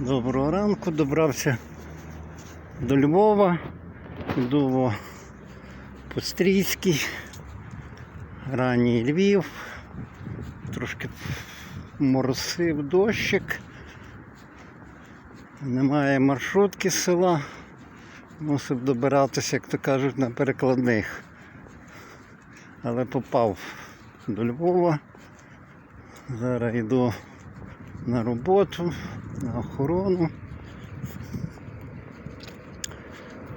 Доброго ранку, добрався до Львова, до Пострійський, ранній Львів, трошки моросив дощик, немає маршрутки з села, мусив добиратися, як то кажуть, на перекладних. Але попав до Львова. Зараз йду на роботу, на охорону.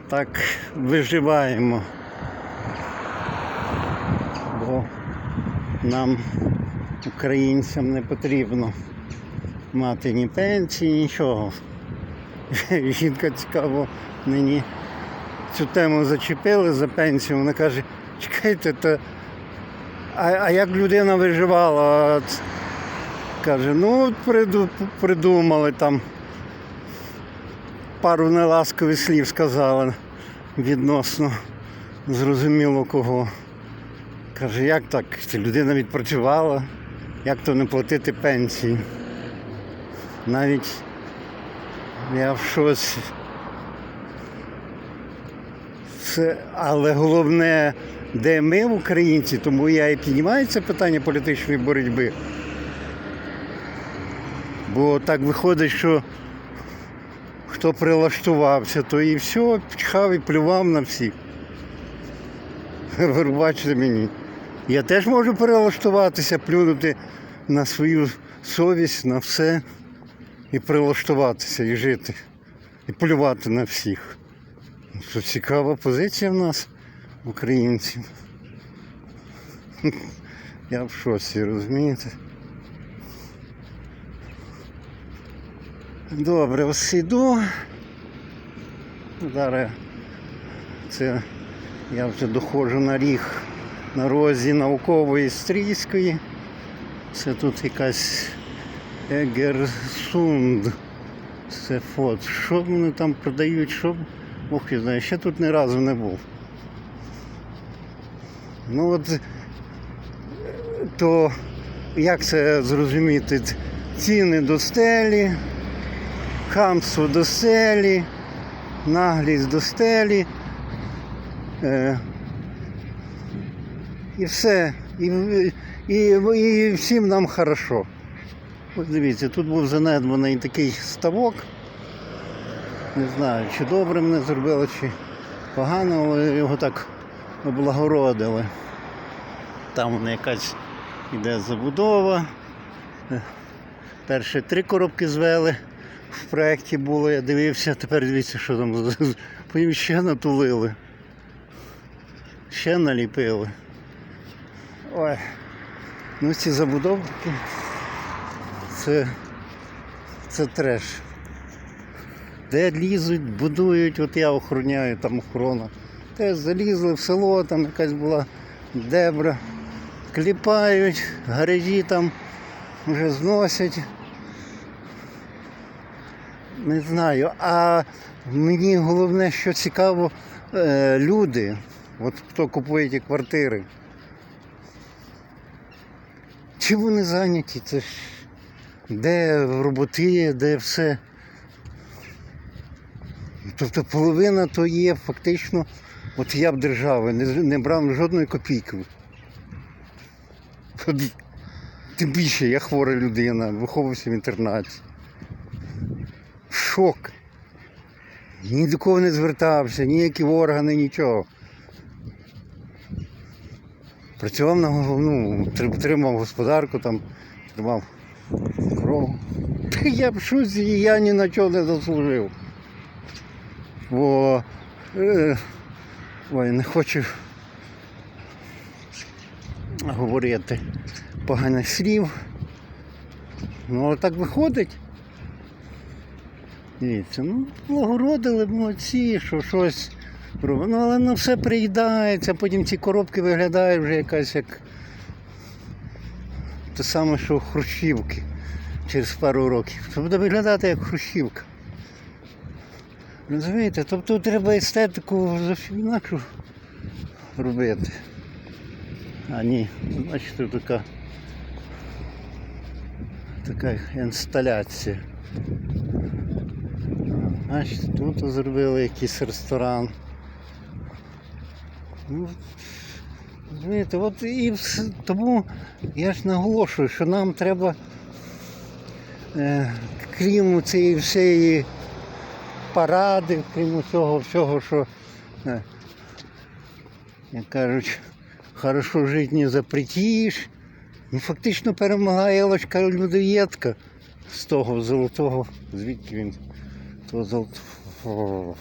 Так виживаємо. Бо нам, українцям, не потрібно мати ні пенсії, нічого. Жінка цікаво мені цю тему зачепили за пенсію. Вона каже, чекайте, то а, а як людина виживала? Каже, ну приду- придумали там пару неласкових слів сказали відносно зрозуміло кого. Каже, як так? Людина відпочивала, як то не платити пенсії. Навіть я в шоці. Це, але головне, де ми, українці, тому я і піднімаю це питання політичної боротьби. Бо так виходить, що хто прилаштувався, то і все, пчхав і плював на всіх. Ви бачите мені. Я теж можу перелаштуватися, плюнути на свою совість, на все і прилаштуватися, і жити, і плювати на всіх. Це цікава позиція в нас, українців. Я в шоці, розумієте? Добре, ось іду. Зараз це я вже доходжу на ріг на розі наукової стрійської. Це тут якась Егерсунд. Це фот. Що вони там продають? Що? Бог я знає, ще тут ні разу не був. Ну от то як це зрозуміти? Ціни до стелі, хамство до стелі, наглість до стелі. Е, і все. І, і, і всім нам хорошо. Ось дивіться, тут був занедбаний такий ставок. Не знаю, чи добре мене зробили, чи погано, але його так облагородили. Там вона якась іде забудова. Е, Перші три коробки звели. В проєкті було, я дивився, тепер дивіться, що там. Потім ще натулили. Ще наліпили. Ой. Ну ці забудовки. Це, це треш. Де лізуть, будують, от я охороняю, там охорона. Теж залізли в село, там якась була дебра. Кліпають, гаражі там вже зносять. Не знаю. А мені головне, що цікаво, е, люди, от хто купує ті квартири. Чим вони зайняті? Це ж де роботи, де все. Тобто половина то є фактично, от я б держави, не, не брав жодної копійки. Тим більше я хвора людина, виховувався в інтернаті. Шок. Ні до кого не звертався, ніякі органи, нічого. Працював на ну, тр- тримав господарку, там, тримав корову. Та Я б щось я ні на чого не заслужив. Бо е, ой, не хочу говорити поганих слів. Ну, але так виходить. Дивіться, ну, благородили молодці, що щось робить. Ну, але ну, все приїдається, потім ці коробки виглядають вже якась як те саме, що хрущівки через пару років. Це буде виглядати як хрущівка. Розумієте? Тобто треба естетику зовсім інакшу робити. А ні, бачите, така, така інсталяція. Бачите, тут зробили якийсь ресторан. Ну, розумієте, от і тому я ж наголошую, що нам треба, е, крім цієї всієї паради, крім цього всього, що, е, як кажуть, хорошо жити не запретіш. Ну, фактично перемогла Елочка людоєдка з того золотого, звідки він того золотого.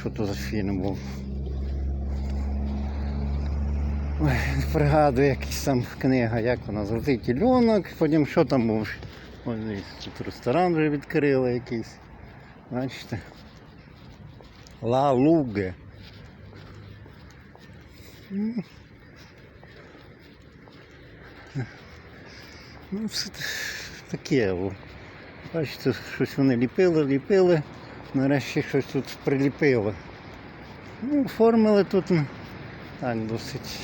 Що то за фільм був? Ой, пригадую якась там книга, як вона, Золотий тільонок, потім що там був? Ось тут ресторан вже відкрили якийсь. Бачите? Ла Луге. Ну, Ну, все таке. Бачите, щось вони ліпили, ліпили, нарешті щось тут приліпили. Ну, оформили тут так досить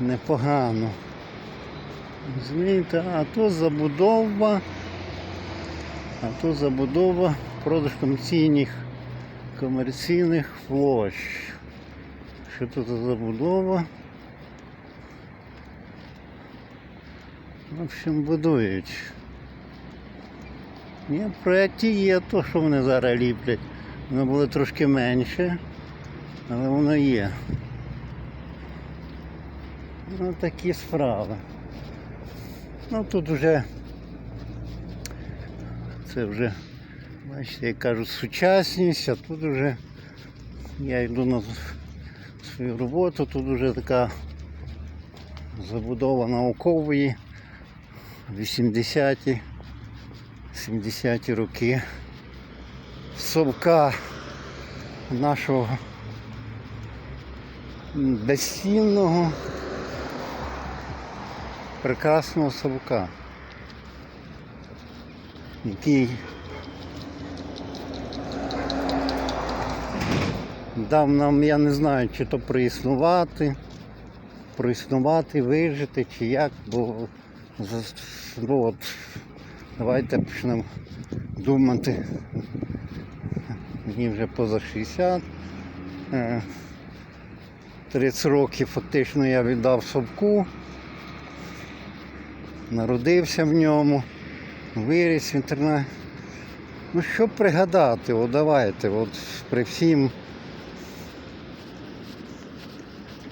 непогано. Розумієте, а то забудова, а то забудова продаж комерційних комерційних площ. Що тут за забудова? В общем, будують. Ні, в проєкті є то, що вони зараз ліплять. Воно було трошки менше, але воно є. Ну такі справи. Ну тут вже це вже, бачите, як кажуть, сучасність, а тут вже я йду на свою роботу, тут вже така забудова наукової 80-ті, 70-ті роки. Совка нашого безцінного прекрасного совка, який дав нам, я не знаю, чи то проіснувати, проіснувати, вижити, чи як, бо ну, от, давайте почнемо думати. Мені вже поза 60. Е, 30 років фактично я віддав совку, народився в ньому, виріс в інтернеті. Ну що пригадати, от давайте, от при всім,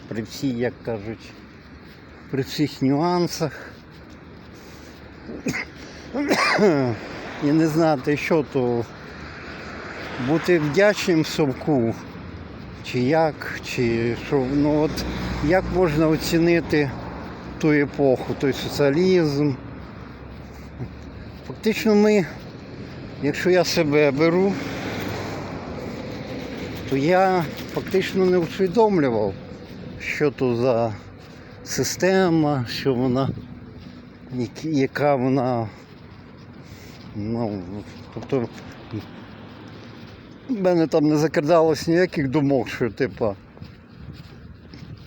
при всій, як кажуть, при всіх нюансах. І не знати, що то бути вдячним совку, чи як, чи що, ну от як можна оцінити ту епоху, той соціалізм. Фактично ми, якщо я себе беру, то я фактично не усвідомлював, що то за система, що вона, яка вона, ну, тобто в мене там не закрадалось ніяких думок, що типа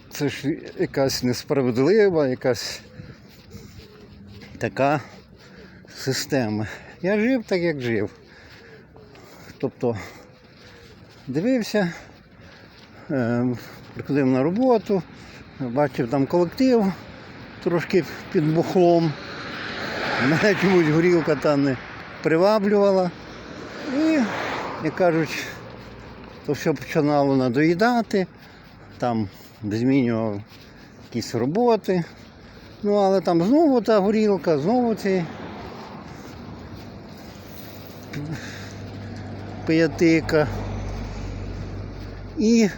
це ж якась несправедлива, якась така система. Я жив так, як жив. Тобто дивився, е, приходив на роботу, бачив там колектив трошки під бухлом. Мене чомусь горілка та не приваблювала. І, як кажуть, то все починало надоїдати, там змінював якісь роботи. Ну, але там знову та горілка, знову ці пиятика. І,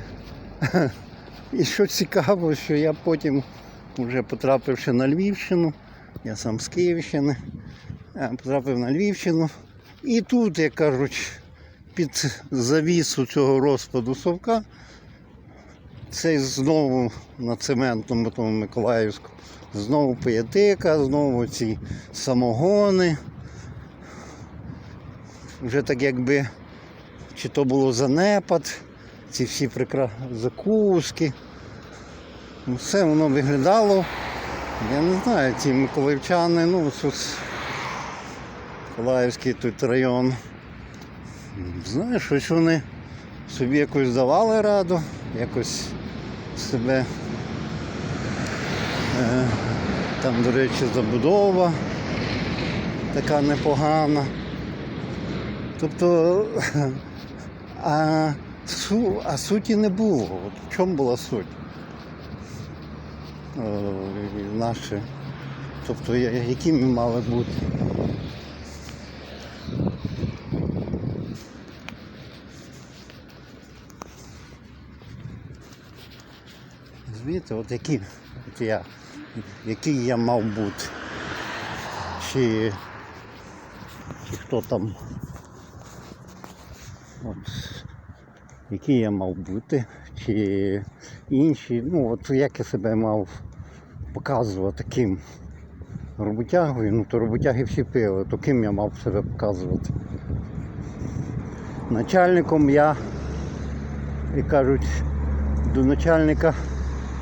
і що цікаво, що я потім, вже потрапивши на Львівщину, я сам з Київщини, потрапив на Львівщину. І тут, як кажуть, під завісу цього розпаду совка, цей знову на цементному тому Миколаївську, знову пиятика, знову ці самогони. Вже так якби, чи то було занепад, ці всі прекрасні закуски. Ну, Все воно виглядало. Я не знаю, ці миколаївчани, ну, Миколаївський тут район. Знаю, щось вони собі якось давали раду, якось себе. Е, там, до речі, забудова така непогана. Тобто, а, су, а суті не було. От в чому була суть? Е, наші. Тобто, я- якими мали бути? Розумієте, от які от я, який я мав бути. Чи, чи хто там. От, який я мав бути, чи інші. Ну, от як я себе мав показувати ким роботягою, ну то роботяги всі пили, то ким я мав себе показувати. Начальником я, як кажуть, до начальника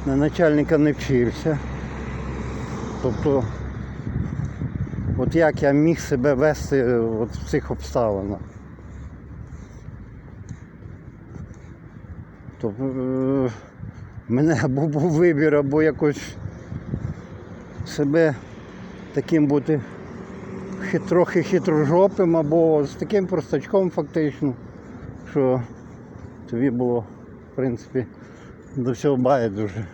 на начальника не вчився. Тобто, от як я міг себе вести е, от в цих обставинах. Тобто е, в мене або був вибір, або якось себе таким бути трохи хитрожопим, або з таким простачком фактично, що тобі було, в принципі, до всього байдуже.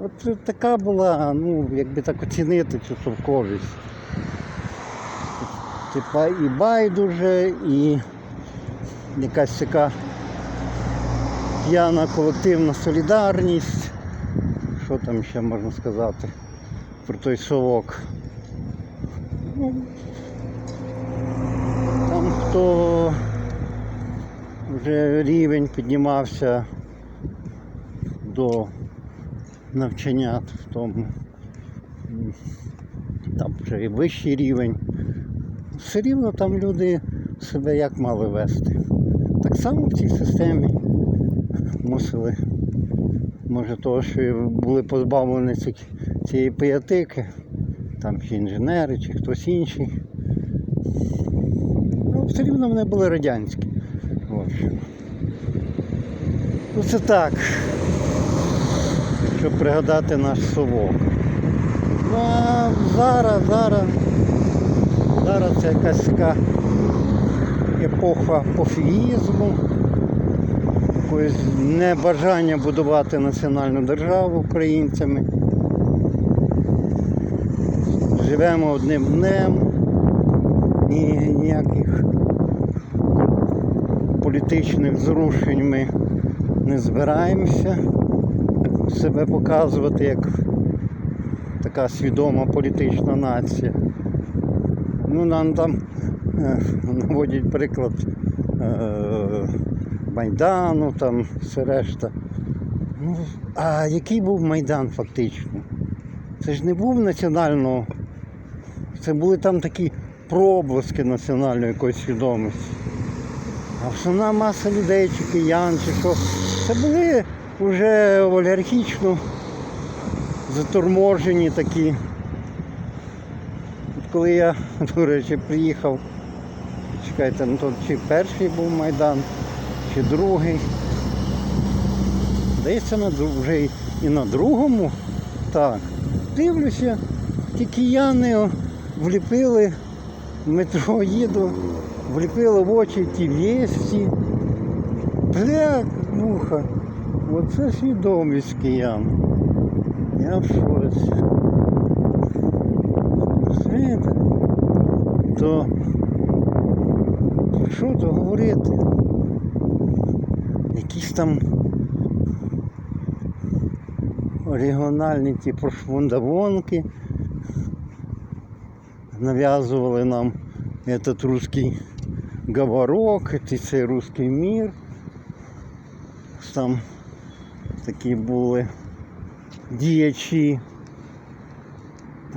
От така була, ну, якби так оцінити цю совковість. Типа і байдуже, і якась така п'яна колективна солідарність. Що там ще можна сказати про той совок? Ну, там хто вже рівень піднімався до навчання в тому. Там вже і вищий рівень. Все рівно там люди себе як мали вести. Так само в цій системі мусили, може того, що були позбавлені цієї пиятики, там чи інженери, чи хтось інший. Ну, все рівно вони були радянські. Ну це так. Щоб пригадати наш совок. Ну а зараз, зараз, зараз це якась така епоха пофігізму, якогось небажання будувати національну державу українцями. Живемо одним днем, ні, ніяких політичних зрушень ми не збираємося себе показувати як така свідома політична нація. Ну, нам там е, наводять приклад е, Майдану, там все решта. Ну, а який був Майдан фактично? Це ж не був національного. Це були там такі проблиски національної якоїсь свідомості. А основна маса людей, чи киян, чи що, це були вже олігархічно заторможені такі. От коли я, до речі, приїхав, чекайте, ну чи перший був Майдан, чи другий. Здається, на вже і на другому. Так. Дивлюся, ті кияни вліпили в метро їду, вліпили в очі ті вєсті. Бля, муха. Оце свідомість киян. Я в шоці. Розумієте? То що то говорити? Якісь там регіональні ті прошвундавонки нав'язували нам этот русский говорок, і цей русский мир. Там такі були діячі,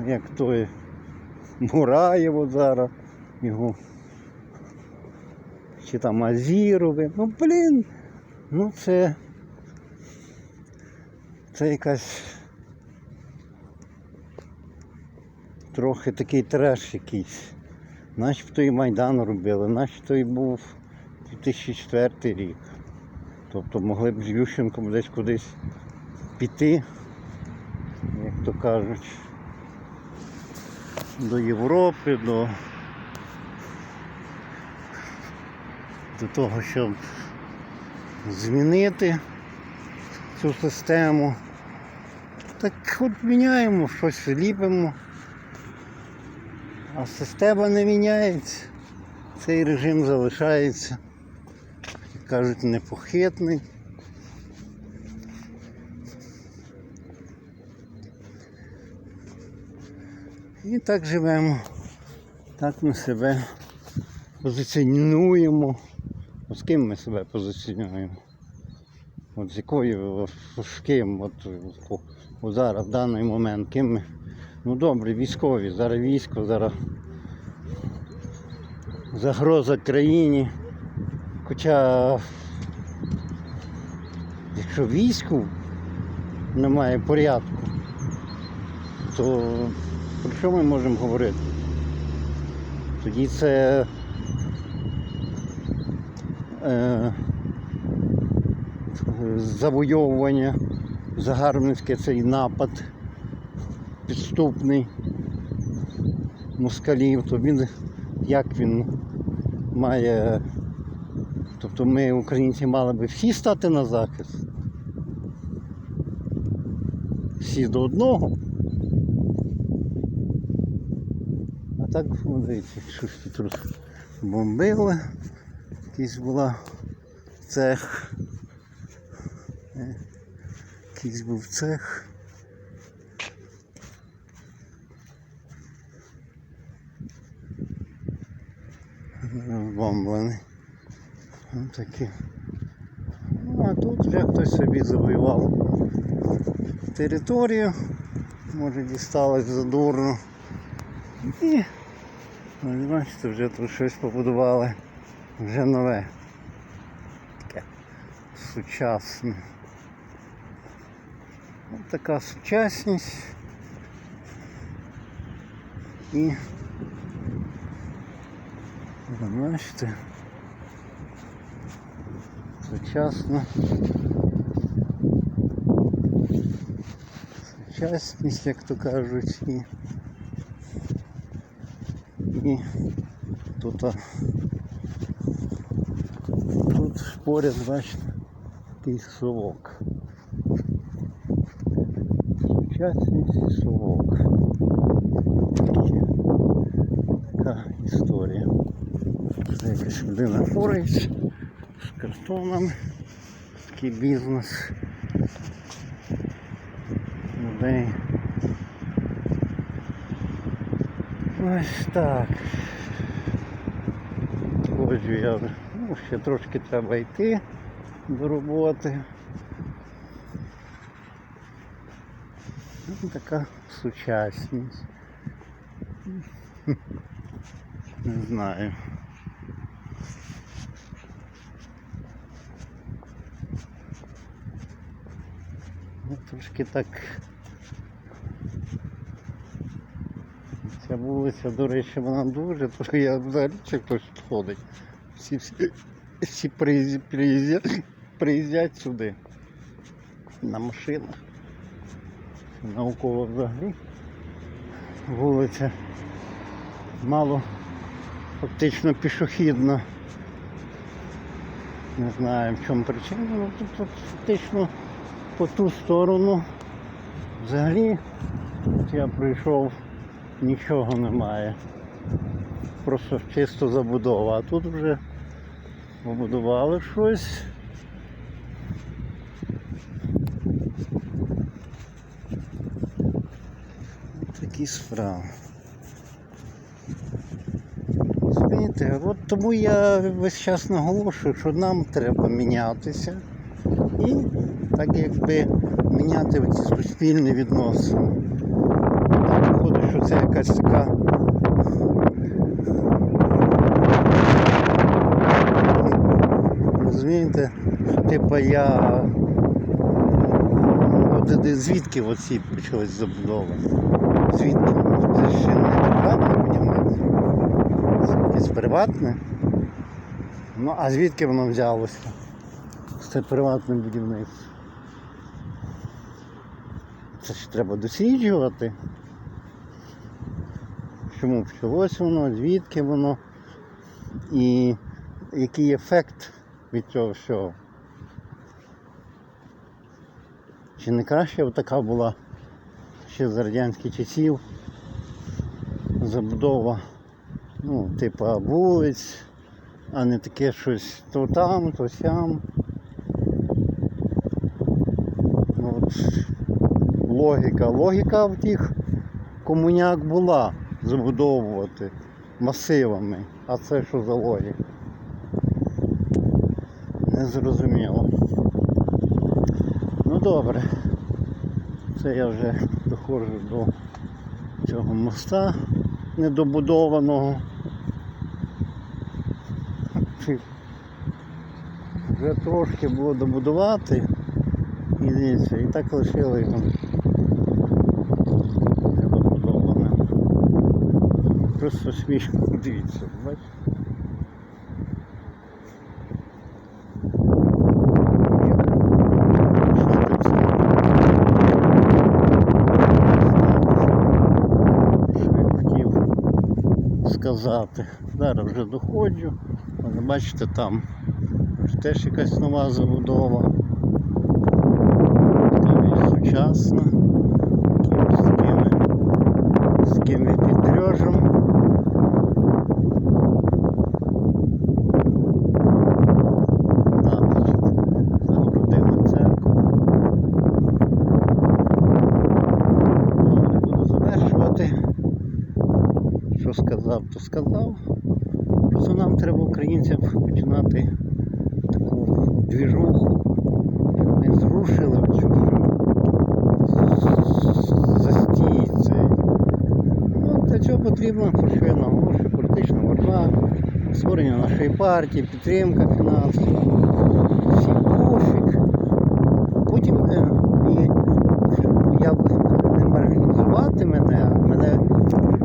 як той Мураєво зараз, його чи там Азірове. Ну блін, ну це це якась трохи такий треш якийсь. Начебто і Майдан робили, начебто і був 2004 рік. Тобто могли б з Ющенком десь кудись піти, як то кажуть, до Європи, до, до того, щоб змінити цю систему. Так от міняємо, щось ліпимо. А система не міняється. Цей режим залишається. Як кажуть, непохитний. І так живемо. Так ми себе позиціонуємо. От з ким ми себе позиціонуємо? От з якою з ким? От, от зараз, в даний момент, ким ми. Ну добре, військові, зараз військо, зараз загроза країні. Хоча якщо війську немає порядку, то про що ми можемо говорити? Тоді це е, завойовування, загарбницьке цей напад підступний москалів, то він як він має. Тобто ми, українці, мали би всі стати на захист. Всі до одного. А так, дивіться, щось тут розбомбили. Якийсь була цех. Е, Якийсь був цех. Розбомблений. Ось такі. Ну, а тут вже хтось собі завоював територію. Може дісталось задурно. І ось бачите, вже тут щось побудували. Вже нове. Таке сучасне. Ось така сучасність. І бачите. Сучасно. Сучасність, як то кажуть, і, і тут, а, тут поряд, бачите, такий совок. Сучасність і совок. Такі- Така історія. Це якась людина форається з картонами. Такий бізнес. Людей. Ось так. Ходжу я. Ну, ще трошки треба йти до роботи. Ну, така сучасність. Не знаю. Трошки так. Ця вулиця, до речі, вона дуже, що я взагалі чи хтось ходить. Всі, всі, всі приїздять, приїздять, сюди на машинах. Навколо взагалі. Вулиця мало фактично пішохідна. Не знаю в чому причина, але тут, тут фактично по ту сторону взагалі от я прийшов, нічого немає. Просто чисто забудова. А тут вже побудували щось. Такі справи. Розумієте, от тому я весь час наголошую, що нам треба мінятися і так якби міняти ці суспільні відносини. Так виходить, що це якась така розумієте, що типа я от звідки оці почалась забудова? Звідки? Це ще не державне будівництво. Це якесь приватне. Ну, а звідки воно взялося? Це приватне будівництво. Це ж треба досліджувати. Чому почалось воно, звідки воно і який ефект від цього всього. Чи не краще така була ще з радянських часів забудова, ну, типу вулиць, а не таке щось то там, то сям. Ну, от, логіка. Логіка в тих комуняк була забудовувати масивами. А це що за логіка? Не зрозуміло. Ну добре. Це я вже доходжу до цього моста недобудованого. Вже трошки було добудувати і і так лишили його недобудованим. Просто смішно, дивіться, бачите? Сказати. Зараз вже доходжу. Але бачите, там теж якась нова забудова. Там є сучасна. Якимось такими з такими завершувати. Що сказав, то сказав. Просто нам треба українцям починати таку двіжуху, ми зрушили в цю застій цей. Ну, що я наголошую, політична боротьба, створення нашої партії, підтримка фінансова. Всі пофіг. Потім е, я не марганізувати мене, мене,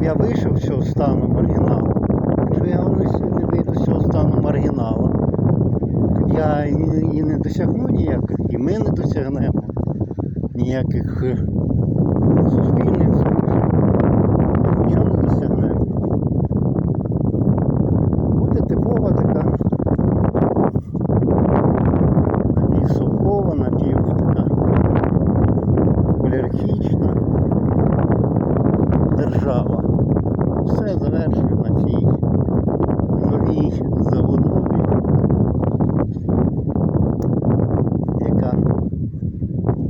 я вийшов з цього стану маргіналу. Якщо я не, вийду з цього стану маргінала, я і, не досягну ніяк, і ми не досягнемо ніяких е, суспільних зрушень. Нічого не досягнемо. Буде типова така напівсовкова, напів така олігархічна держава. Все завершую на цій новій забудові, яка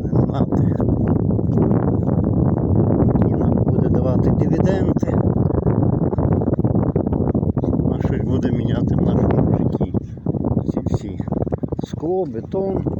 не знати, і нам буде давати дивіденди. Вона щось буде міняти в нашому житті. Ці всі скло, бетон.